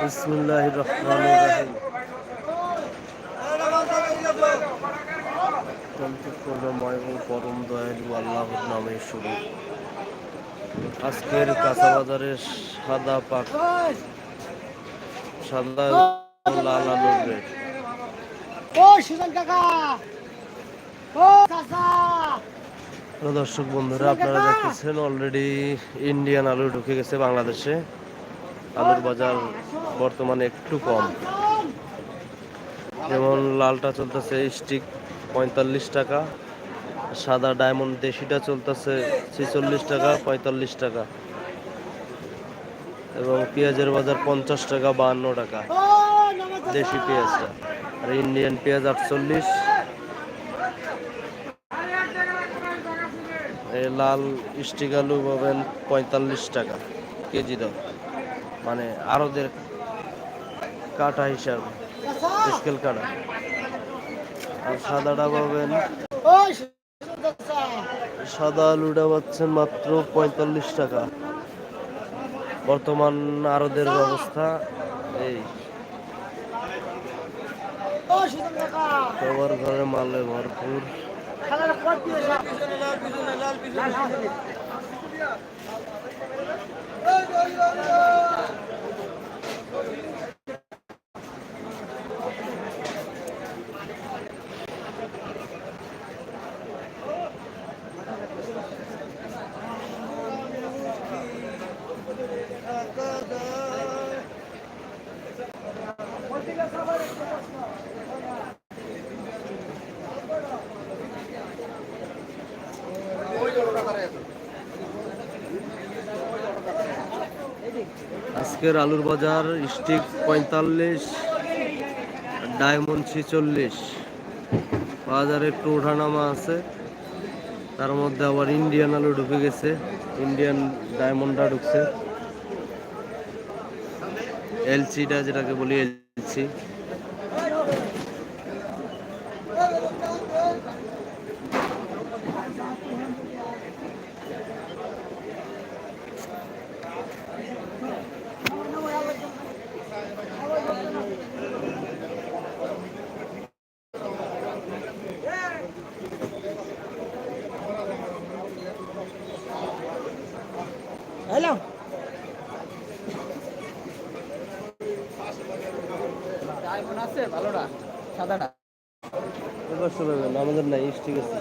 বিসমুল্লাহ রহমান রহিম। অত্যন্ত করুণাময় এবং পরম শুরু। আজকের কাঁচা বাজারের সাদা পাক, সাদা লাল আলুর রেট কাকা। প্রিয় দর্শক বন্ধুরা, আপনারা দেখতেছেন অলরেডি ইন্ডিয়ান আলু ঢুকে গেছে বাংলাদেশে। আলুর বাজার বর্তমানে একটু কম। যেমন লালটা চলতেছে স্টিক পঁয়তাল্লিশ টাকা, সাদা ডায়মন্ড দেশিটা চলতেছে ছেচল্লিশ টাকা, পঁয়তাল্লিশ টাকা। এবং পেঁয়াজের বাজার পঞ্চাশ টাকা, বাহান্ন টাকা, দেশি পেঁয়াজটা। আর ইন্ডিয়ান পেঁয়াজ আটচল্লিশ এই লাল স্টিক আলু পাবেন পঁয়তাল্লিশ টাকা কেজি দাম। মানে আরদের কাটা হিসাবে স্কেল কাটা আর সাদাটা পাবেন সাদা আলুটা পাচ্ছেন মাত্র পঁয়তাল্লিশ টাকা। বর্তমান আরদের অবস্থা এই। সবার ঘরে মালে ভরপুর। খেলার আজকের আলুর বাজার স্টিক পঁয়তাল্লিশ, ডায়মন্ড ছেচল্লিশ। বাজারে একটু ওঠানামা আছে। তার মধ্যে আবার ইন্ডিয়ান আলু ঢুকে গেছে। ইন্ডিয়ান ডায়মন্ডটা ঢুকছে। এলসিটা যেটাকে বলি এলসি হ্যালো ডায়মন্ড আছে ভালোটা সাদাটা এবার আমাদের নাই স্টিক আছে।